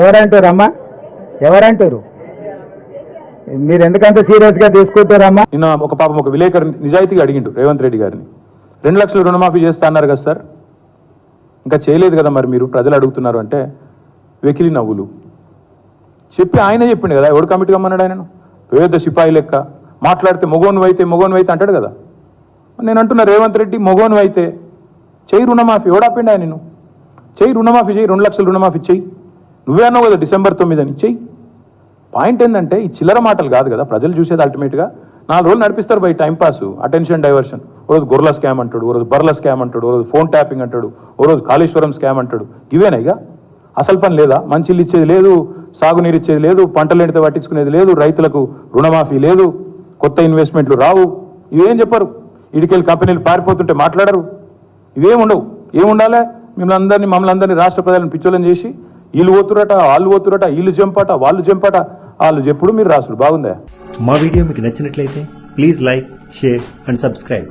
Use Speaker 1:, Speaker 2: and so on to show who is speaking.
Speaker 1: ఎవరంటారమ్మా? ఎవరంటారు? మీరు ఎందుకంత సీరియస్గా తీసుకుంటారమ్మా?
Speaker 2: నిన్న ఒక పాపం ఒక విలేకరు నిజాయితీగా అడిగిండు రేవంత్ రెడ్డి గారిని. రెండు లక్షలు రుణమాఫీ చేస్తా అన్నారు కదా సార్. ఇంకా చేయలేదు కదా మరి మీరు? ప్రజలు అడుగుతున్నారు అంటే వెకిలి నవ్వులు. చెప్పి ఆయన చెప్పిండు కదా ఎవడు కమిటీ కమ్మన్నాడు ఆయనను? పేద సిపాయి లెక్క. మాట్లాడితే మొగోను అయితే మొగోను అయితే అంటాడు కదా. నేను అంటున్నా రేవంత్ రెడ్డి మొగోను అయితే చెయ్యి రుణమాఫీ ఎవడాపిండి ఆయన నేను చెయ్యి రుణమాఫీ చెయ్యి రెండు లక్షలు రుణమాఫీ చెయ్యి. నువ్వే అన్నావు కదా డిసెంబర్ తొమ్మిది అని చెయ్యి. పాయింట్ ఏంటంటే ఈ చిల్లర మాటలు కాదు కదా ప్రజలు చూసేది అల్టిమేట్గా నాలుగు రోజులు నడిపిస్తారు బై టైంపాస్ అటెన్షన్ డైవర్షన్. ఓ రోజు గొర్రెల స్కామ్ అంటాడు ఓ రోజు బర్ల స్కామ్ అంటాడు ఓ రోజు ఫోన్ ట్యాపింగ్ అంటాడు ఓ రోజు కాళేశ్వరం స్కామ్ అంటాడు. ఇవేనా ఇక? అసలు పని లేదా? మంచి ఇచ్చేది లేదు సాగునీరు ఇచ్చేది లేదు పంటలు ఎండితే పట్టించుకునేది లేదు రైతులకు రుణమాఫీ లేదు. కొత్త ఇన్వెస్ట్మెంట్లు రావు. ఇవేం చెప్పరు? ఇడికెళ్ళి కంపెనీలు పారిపోతుంటే మాట్లాడరు. ఇవేం ఉండవు ఏముండాలి? మిమ్మల్ని అందరినీ మమ్మల్ని అందరినీ రాష్ట్ర ప్రజలను పిచ్చోలని చేసి వీళ్ళు పోతురట వాళ్ళు పోతురట వీళ్ళు జంపట వాళ్ళు జంపట వాళ్ళు చెప్పుడు మీరు రాసుడు? బాగుందా?
Speaker 3: మా వీడియో మీకు నచ్చినట్లయితే please like share and subscribe.